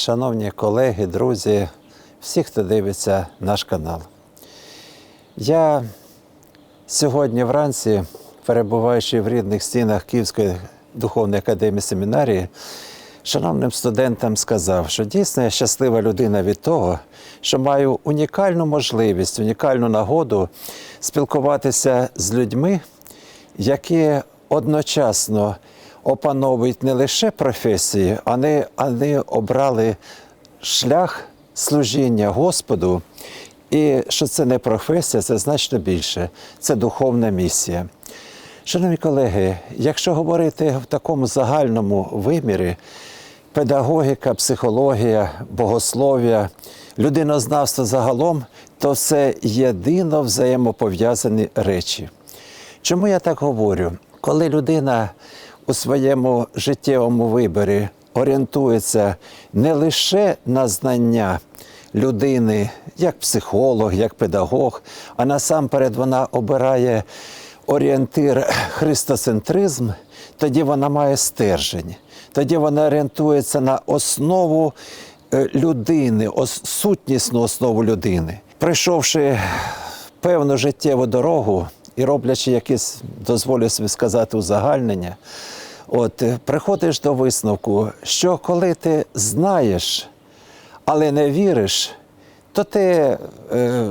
Шановні колеги, друзі, всі, хто дивиться наш канал. Я сьогодні вранці, перебуваючи в рідних стінах Київської духовної академії семінарії, шановним студентам сказав, що дійсно я щаслива людина від того, що маю унікальну можливість, унікальну нагоду спілкуватися з людьми, які одночасно опановують не лише професії, а не, вони обрали шлях служіння Господу. І що це не професія, це значно більше, це духовна місія. Шановні колеги, якщо говорити в такому загальному вимірі, педагогіка, психологія, богослов'я, людинознавство загалом, то це єдино взаємопов'язані речі. Чому я так говорю? Коли людина у своєму життєвому виборі орієнтується не лише на знання людини, як психолог, як педагог, а насамперед вона обирає орієнтир христоцентризм, тоді вона має стержень. Тоді вона орієнтується на основу е, людини, сутнісну основу людини. Пройшовши певну життєву дорогу і роблячи якісь, дозволю собі сказати, узагальнення, от е, приходиш до висновку, що коли ти знаєш, але не віриш, то ти е,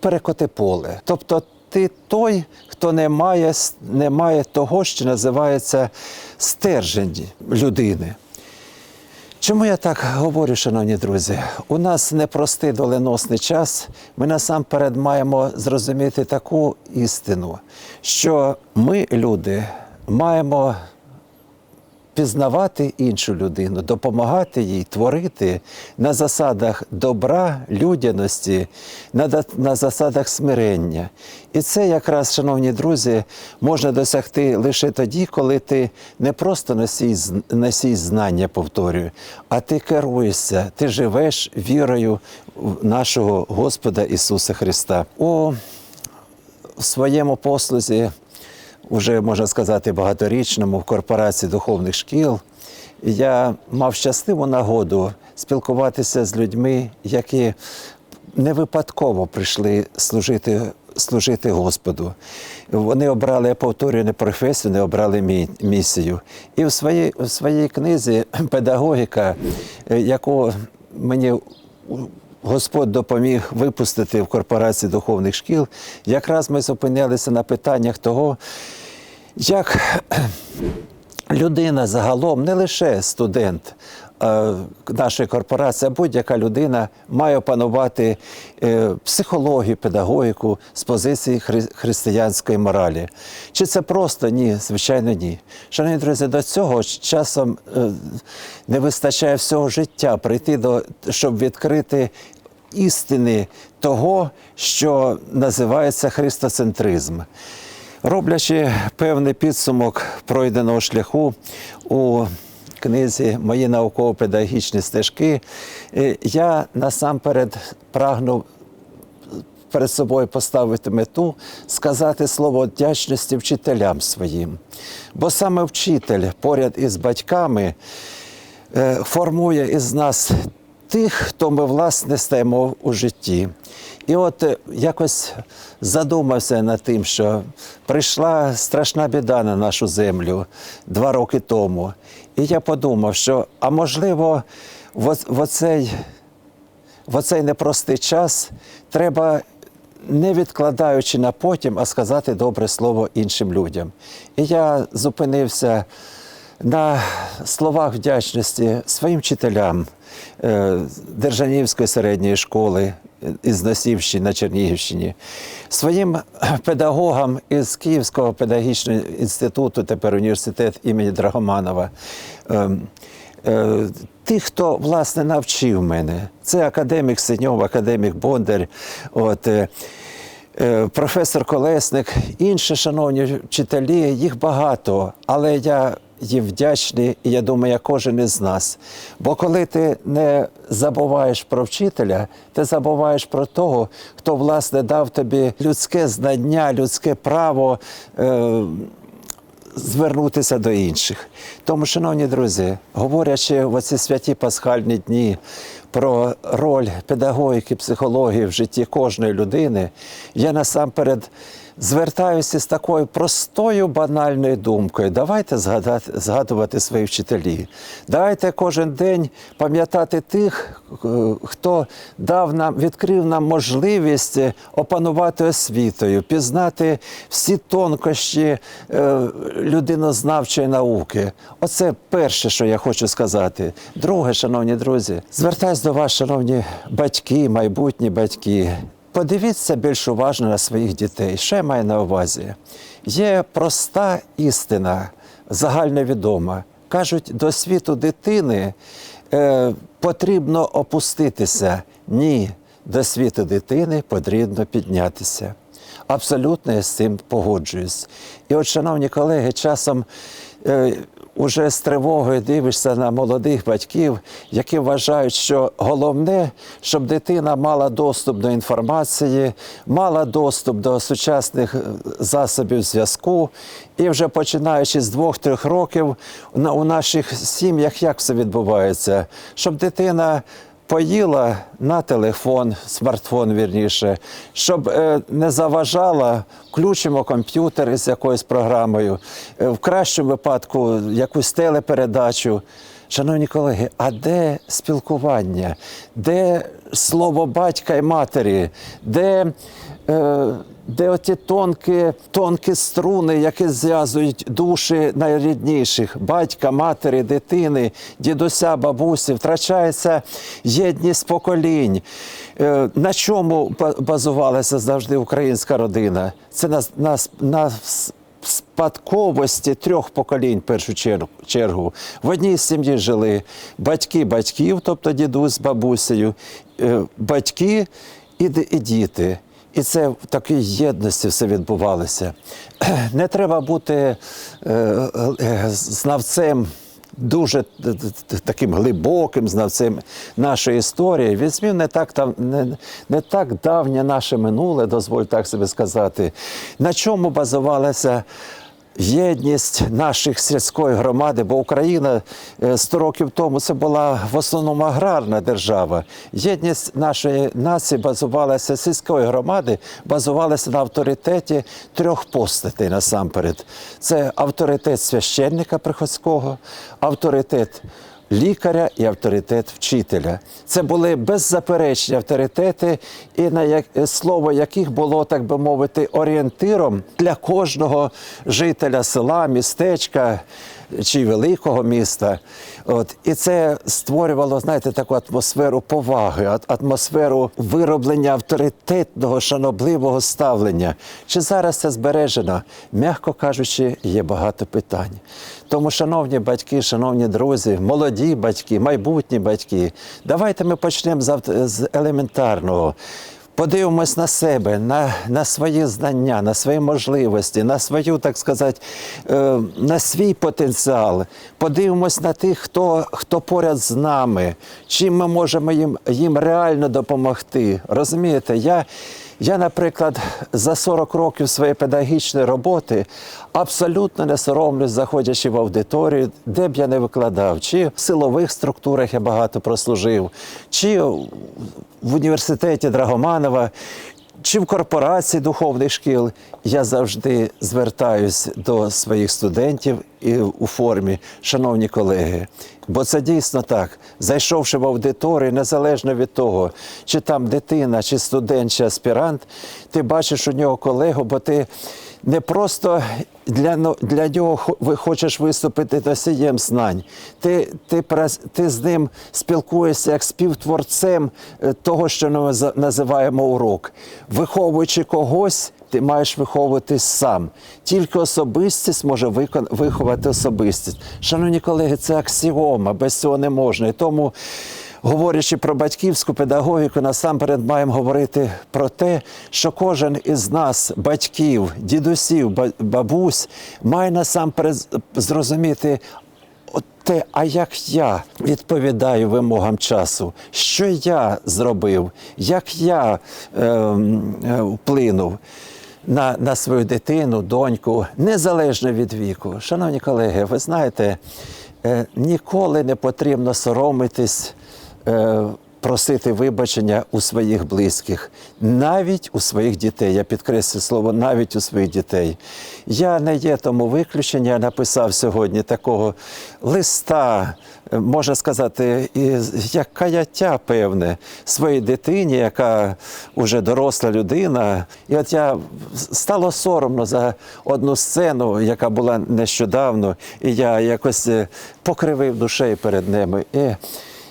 перекоти поле. Тобто ти той, хто не має, не має того, що називається стержень людини. Чому я так говорю, шановні друзі? У нас непростий доленосний час. Ми насамперед маємо зрозуміти таку істину, що ми, люди, маємо пізнавати іншу людину, допомагати їй творити на засадах добра, людяності, на, на засадах смирення. І це якраз, шановні друзі, можна досягти лише тоді, коли ти не просто носій, носій знання, повторюю, а ти керуєшся, ти живеш вірою нашого Господа Ісуса Христа. У своєму послузі, вже можна сказати, багаторічному в корпорації духовних шкіл, я мав щасливу нагоду спілкуватися з людьми, які не випадково прийшли служити. Служити Господу. Вони обрали, я повторюю, не професію, не обрали мі- місію. І в своїй, в своїй книзі педагогіка, яку мені Господь допоміг випустити в корпорації духовних шкіл. Якраз ми зупинилися на питаннях того, як людина загалом, не лише студент е, нашої корпорації, а будь-яка людина має опанувати е, психологію, педагогіку з позиції хри- християнської моралі. Чи це просто? Ні, звичайно, ні. Шановні друзі, до цього часом е, не вистачає всього життя прийти до, щоб відкрити істини того, що називається христоцентризм. Роблячи певний підсумок пройденого шляху у книзі Мої науково-педагогічні стежки, е, я насамперед прагнув перед собою поставити мету сказати слово вдячності вчителям своїм. Бо саме вчитель поряд із батьками е, формує із нас тих, хто ми власне стаємо у житті. І от е, якось задумався над тим, що прийшла страшна біда на нашу землю два роки тому. І я подумав, що а можливо, в, оц- в оцей в оцей непростий час треба, не відкладаючи на потім, а сказати добре слово іншим людям. І я зупинився на словах вдячності своїм вчителям Держанівської середньої школи із Носівщини на Чернігівщині, своїм педагогам із Київського педагогічного інституту, тепер університет імені Драгоманова. Ем, Е, Тих, хто власне навчив мене, це академік Синьов, академік Бондар, от, е, е, професор Колесник, інші шановні вчителі, їх багато. Але я їм вдячні, і я думаю, кожен із нас. Бо коли ти не забуваєш про вчителя, ти забуваєш про того, хто власне дав тобі людське знання, людське право. Е- звернутися до інших. Тому, шановні друзі, говорячи в оці святі пасхальні дні про роль педагогіки, психології в житті кожної людини, я насамперед звертаюся з такою простою банальною думкою. Давайте згадати, згадувати свої вчителі. Давайте кожен день пам'ятати тих, е, хто дав нам, відкрив нам можливість е, опанувати освітою, пізнати всі тонкощі е, людинознавчої науки. Оце перше, що я хочу сказати. Друге, шановні друзі, звертаюсь до вас, шановні батьки, майбутні батьки. Подивіться більш уважно на своїх дітей. Що я маю на увазі? Є проста істина, загальновідома. Кажуть, до світу дитини е, потрібно опуститися. Ні, до світу дитини потрібно піднятися. Абсолютно я з цим погоджуюсь. І от, шановні колеги, часом е, уже з тривогою дивишся на молодих батьків, які вважають, що головне, щоб дитина мала доступ до інформації, мала доступ до сучасних е, засобів зв'язку. І вже починаючи з двох-трьох років у наших сім'ях як все відбувається, щоб дитина поїла на телефон, смартфон вірніше, щоб е, не заважала, включимо комп'ютер із якоюсь програмою, е, в кращому випадку якусь телепередачу. Шановні колеги, а де спілкування? Де слово батька і матері? Де, е, де оті тонкі, тонкі струни, які зв'язують душі найрідніших батька, матері, дитини, дідуся, бабусі, втрачається єдність поколінь. Е, На чому базувалася завжди українська родина? Це на, на, на спадковості трьох поколінь в першу чер- чергу. В одній сім'ї жили батьки батьків, тобто дідусь з бабусею, е, батьки і діти. І це в такій єдності все відбувалося. Не треба бути е, е, знавцем. Дуже таким глибоким знавцем нашої історії. Візьмів не так там не, не так давнє наше минуле, дозволь так собі сказати. На чому базувалася єдність наших сільської громади, бо Україна е, 100 років тому це була в основному аграрна держава. Єдність нашої нації базувалася сільської громади, базувалася на авторитеті трьох постатей насамперед. Це авторитет священника приходського, авторитет лікаря і авторитет вчителя. Це були беззаперечні авторитети, і на як, слово яких було, так би мовити, орієнтиром для кожного жителя села, містечка чи великого міста. От. І це створювало, знаєте, таку атмосферу поваги, атмосферу вироблення авторитетного, шанобливого ставлення. Чи зараз це збережено? М'яко кажучи, є багато питань. Тому, шановні батьки, шановні друзі, молоді батьки, майбутні батьки, давайте ми почнемо з елементарного. Подивимось на себе, на, на свої знання, на свої можливості, на свою, так сказати, е, на свій потенціал. Подивимось на тих, хто, хто поряд з нами, чим ми можемо їм, їм реально допомогти. Розумієте, я. Я, наприклад, за 40 років своєї педагогічної роботи абсолютно не соромлюсь, заходячи в аудиторію, де б я не викладав, чи в силових структурах я багато прослужив, чи в університеті Драгоманова, чи в корпорації духовних шкіл. Я завжди звертаюсь до своїх студентів і у формі, шановні колеги. Бо це дійсно так. Зайшовши в аудиторію, незалежно від того, чи там дитина, чи студент, чи аспірант, ти бачиш у нього колегу, бо ти не просто для, для нього ви хочеш виступити носієм знань. Ти, ти, ти з ним спілкуєшся як співтворцем е, того, що ми називаємо урок. Виховуючи когось, ти маєш виховуватись сам. Тільки особистість може викон- виховати особистість. Шановні колеги, це аксіома, без цього не можна. І тому говорячи про батьківську педагогіку, насамперед маємо говорити про те, що кожен із нас, батьків, дідусів, бабусь, має насамперед зрозуміти. Те, а як я відповідаю вимогам часу, що я зробив, як я е, е, вплинув на, на свою дитину, доньку, незалежно від віку. Шановні колеги, ви знаєте, е, ніколи не потрібно соромитись. Е, Просити вибачення у своїх близьких, навіть у своїх дітей. Я підкреслю слово навіть у своїх дітей. Я не є тому виключення. Я написав сьогодні такого листа, е, можна сказати, як каяття певне своїй дитині, яка вже доросла людина. І от я стало соромно за одну сцену, яка була нещодавно, і я якось е, покривив душею перед ними.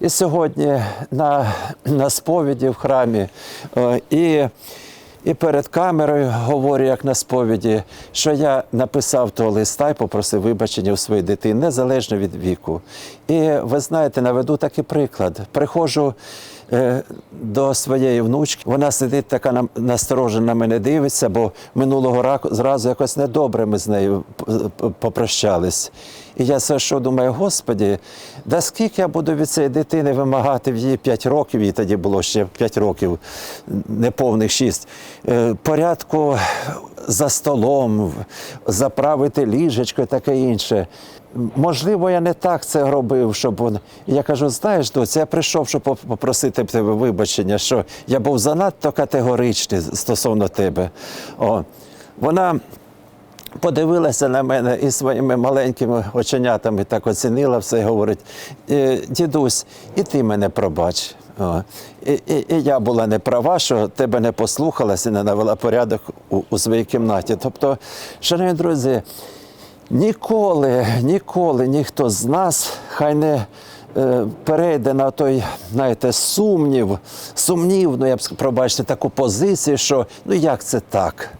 І сьогодні на, на сповіді в храмі е, і, і перед камерою говорю, як на сповіді, що я написав того листа і попросив вибачення у своїй дитини, незалежно від віку. І ви знаєте, наведу такий приклад. Приходжу е, до своєї внучки, вона сидить така нам- насторожена на мене дивиться, бо минулого раку зразу якось недобре ми з нею попрощались. І я все що думаю, Господі, да скільки я буду від цієї дитини вимагати в її 5 років, їй тоді було ще 5 років, неповних 6, е, порядку за столом, заправити ліжечко і таке інше. Можливо, я не так це робив, щоб вон. Я кажу, знаєш, доці, я прийшов, щоб попросити тебе вибачення, що я був занадто категоричний стосовно тебе. О. Вона подивилася на мене і своїми маленькими оченятами так оцінила все і говорить: «Е, дідусь, і ти мене пробач. І, і, і я була не права, що тебе не послухалась і не навела порядок у, у своїй кімнаті. Тобто, шановні друзі, ніколи, ніколи ніхто з нас хай не е, перейде на той, знаєте, сумнів, сумнівну, я б пробачте, таку позицію, що ну як це так?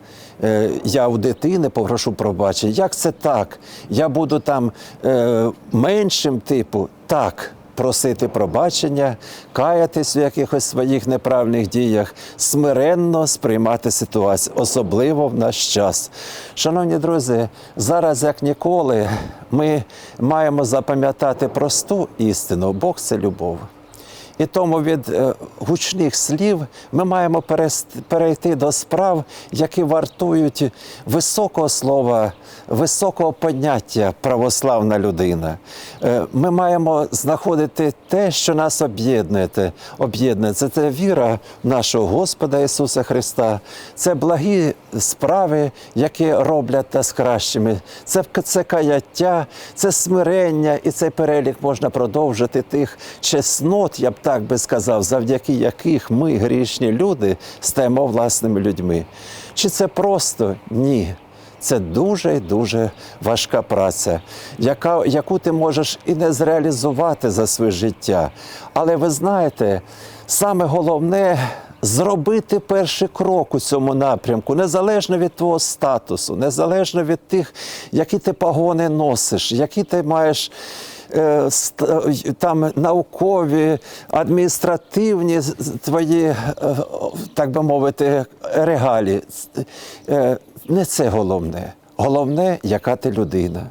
Е, Я у дитини попрошу пробачення. Як це так? Я буду там е, меншим типу, так. Просити пробачення, каятись в якихось своїх неправильних діях, смиренно сприймати ситуацію, особливо в наш час. Шановні друзі, зараз як ніколи ми маємо запам'ятати просту істину: Бог це любов. І тому від е, гучних слів ми маємо перейти до справ, які вартують високого слова, високого поняття православна людина. Е, Ми маємо знаходити те, що нас об'єднує. об'єднує. Це, це віра нашого Господа Ісуса Христа, це благі справи, які роблять нас кращими. Це, це каяття, це смирення, і цей перелік можна продовжити тих чеснот, я б так би сказав, завдяки яких ми, грішні люди, стаємо власними людьми. Чи це просто? Ні. Це дуже і дуже важка праця, яка, яку ти можеш і не зреалізувати за своє життя. Але ви знаєте, саме головне зробити перший крок у цьому напрямку, незалежно від твого статусу, незалежно від тих, які ти погони носиш, які ти маєш. е, е, Там наукові, адміністративні твої, е, так би мовити, регалі. Не це головне. Головне, яка ти людина.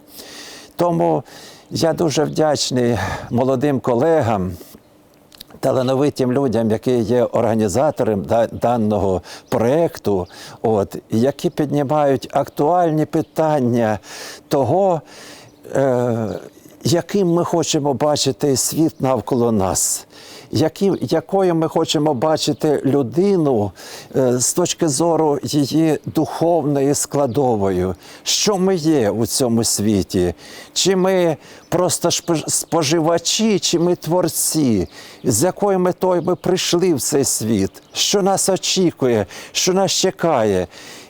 Тому я дуже вдячний молодим колегам, талановитим людям, які є організатором да- даного проєкту, от, які піднімають актуальні питання того, е, яким ми хочемо бачити світ навколо нас. Які, якою ми хочемо бачити людину е, з точки зору її духовної складовою, що ми є у цьому світі? Чи ми просто споживачі, чи ми творці? З якою метою ми прийшли в цей світ? Що нас очікує, що нас чекає?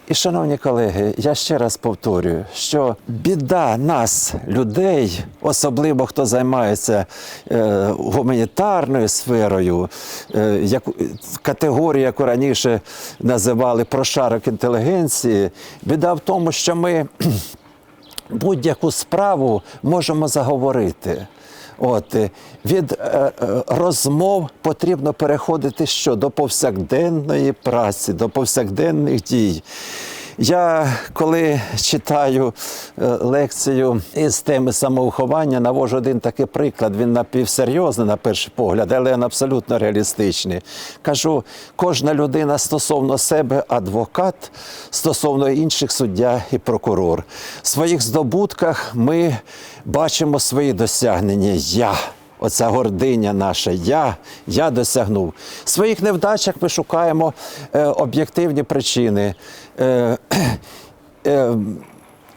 І, шановні колеги, я ще раз повторюю, що біда нас, людей, особливо хто займається е, гуманітарною сферою, е, як, категорію, яку раніше називали прошарок інтелігенції, біда в тому, що ми будь-яку справу можемо заговорити. От, е, від е, е, розмов потрібно переходити що? До повсякденної праці, до повсякденних дій. Я коли читаю е, лекцію із теми самовиховання, навожу один такий приклад. Він напівсерйозний на перший погляд, але він абсолютно реалістичний. Кажу, кожна людина стосовно себе адвокат, стосовно інших суддя і прокурор. В своїх здобутках ми бачимо свої досягнення. Я. Оця гординя наша, я, я досягнув. В своїх невдачах ми шукаємо е, об'єктивні причини. Е, е,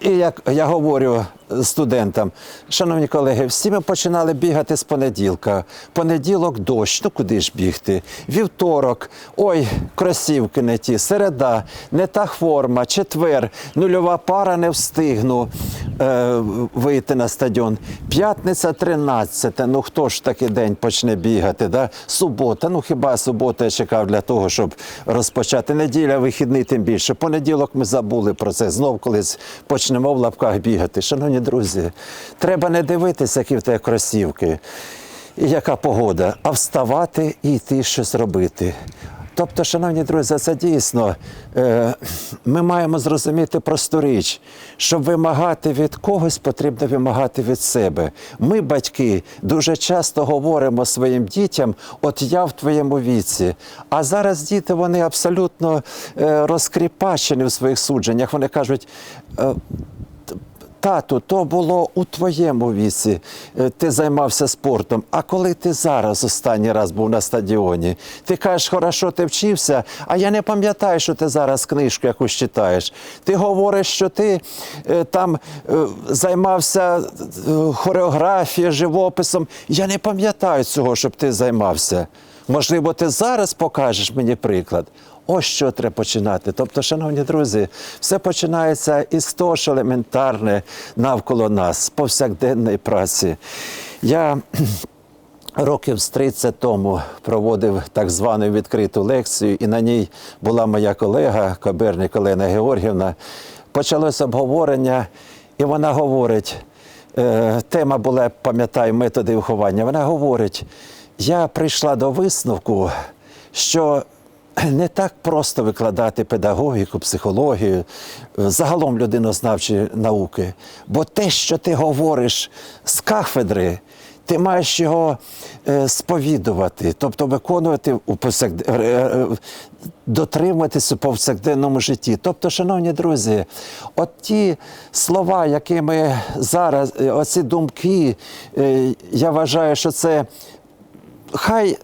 і як я говорю студентам, шановні колеги, всі ми починали бігати з понеділка. Понеділок дощ, ну куди ж бігти? Вівторок, ой, кросівки не ті, середа, не та форма, четвер, нульова пара не встигну е, вийти на стадіон. П'ятниця 13, ну хто ж такий день почне бігати? Да? Субота, ну хіба субота я чекав для того, щоб розпочати. Неділя, вихідний, тим більше. Понеділок ми забули про це. Знов колись почнемо в лапках бігати. Шановні друзі, треба не дивитися, які в тебе кросівки і яка погода, а вставати і йти щось робити. Тобто, шановні друзі, це дійсно е, ми маємо зрозуміти просту річ, щоб вимагати від когось, потрібно вимагати від себе. Ми, батьки, дуже часто говоримо своїм дітям: от я в твоєму віці. А зараз діти вони абсолютно е, розкріпачені в своїх судженнях. Вони кажуть. Тату, то було у твоєму віці. Е, Ти займався спортом. А коли ти зараз останній раз був на стадіоні, ти кажеш, хорошо, ти вчився, а я не пам'ятаю, що ти зараз книжку якусь читаєш. Ти говориш, що ти е, там е, займався хореографією, живописом. Я не пам'ятаю цього, щоб ти займався. Можливо, ти зараз покажеш мені приклад. Ось що треба починати. Тобто, шановні друзі, все починається із того, що елементарне навколо нас, повсякденної праці. Я років з 30 тому проводив так звану відкриту лекцію, і на ній була моя колега, Коберник Олена Георгівна. Почалося обговорення, і вона говорить: е, тема була, пам'ятаю, методи виховання. Вона говорить: я прийшла до висновку, що не так просто викладати педагогіку, психологію, е, загалом людинознавчі науки. Бо те, що ти говориш з кафедри, ти маєш його е, сповідувати, тобто виконувати у е, дотримуватися у повсякденному житті. Тобто, шановні друзі, от ті слова, які ми зараз, оці думки, я вважаю, що це хай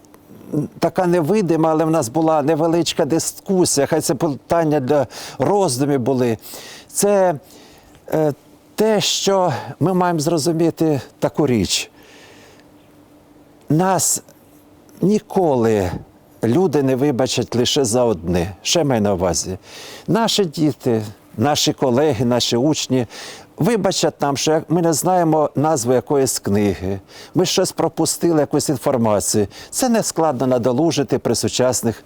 така невидима, але в нас була невеличка дискусія, хай це питання для роздумів були. Це е, те, що ми маємо зрозуміти таку річ. Нас ніколи люди не вибачать лише за одне. Ще маю на увазі. Наші діти, наші колеги, наші учні вибачать нам, що ми не знаємо назви якоїсь книги, ми щось пропустили, якусь інформацію. Це не складно надолужити при сучасних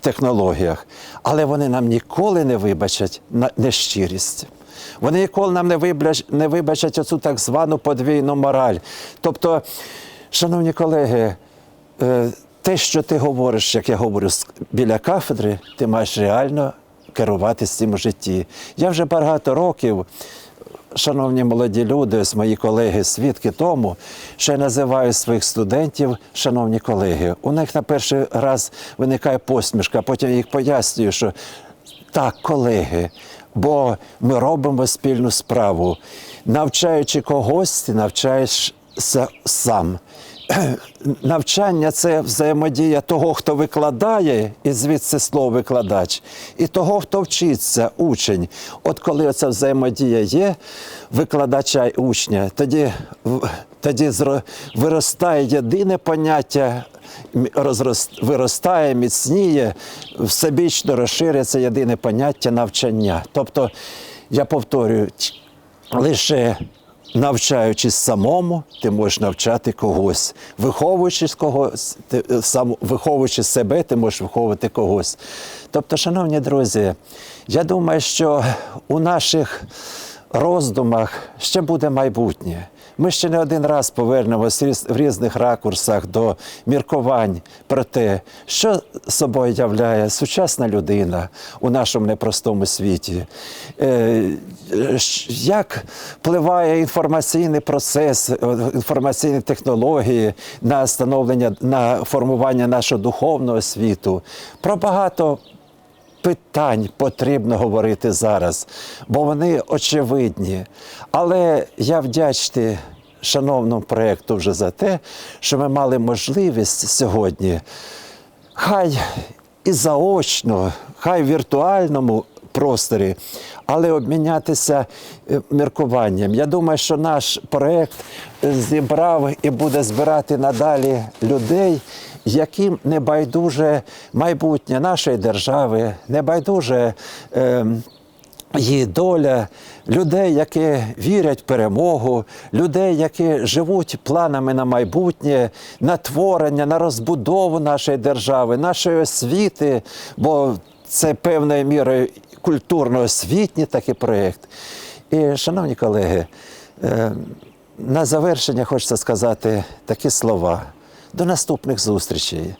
технологіях. Але вони нам ніколи не вибачать нещирість. Вони ніколи нам не вибачать, не вибачать оцю так звану подвійну мораль. Тобто, шановні колеги, е, те, що ти говориш, як я говорю, біля кафедри, ти маєш реально керуватися цим у житті. Я вже багато років, шановні молоді люди, ось мої колеги, свідки тому, що я називаю своїх студентів, шановні колеги. У них на перший раз виникає посмішка, потім я їх пояснюю, що так, колеги, бо ми робимо спільну справу. Навчаючи когось, ти навчаєшся сам. Навчання це взаємодія того, хто викладає, і звідси слово викладач, і того, хто вчиться, учень. От коли оця взаємодія є, викладача і учня, тоді, тоді виростає єдине поняття, виростає, міцніє, всебічно розширюється єдине поняття навчання. Тобто, я повторюю, лише навчаючись самому, ти можеш навчати когось. Виховуючись когось, ти, е, сам, виховуючи себе, ти можеш виховувати когось. Тобто, шановні друзі, я думаю, що у наших роздумах ще буде майбутнє. Ми ще не один раз повернемося в різних ракурсах до міркувань про те, що собою являє сучасна людина у нашому непростому світі, Е, як впливає інформаційний процес, е, інформаційні технології на становлення, на формування нашого духовного світу. Про багато питань потрібно говорити зараз, бо вони очевидні. Але я вдячний шановному проєкту вже за те, що ми мали можливість сьогодні, хай і заочно, хай в віртуальному просторі, але обмінятися е, міркуванням. Я думаю, що наш проєкт е, зібрав і буде збирати надалі людей, яким не байдуже майбутнє нашої держави, не байдуже. Е, Її доля людей, які вірять в перемогу, людей, які живуть планами на майбутнє, на творення, на розбудову нашої держави, нашої освіти, бо це певною мірою культурно-освітній такий проєкт. І, шановні колеги, е, на завершення хочеться сказати такі слова. До наступних зустрічей.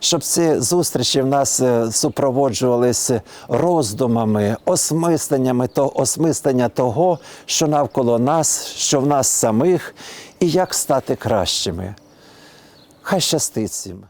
Щоб ці зустрічі в нас е, супроводжувалися роздумами, осмисленнями то осмислення того, що навколо нас, що в нас самих, і як стати кращими. Хай щастить всім.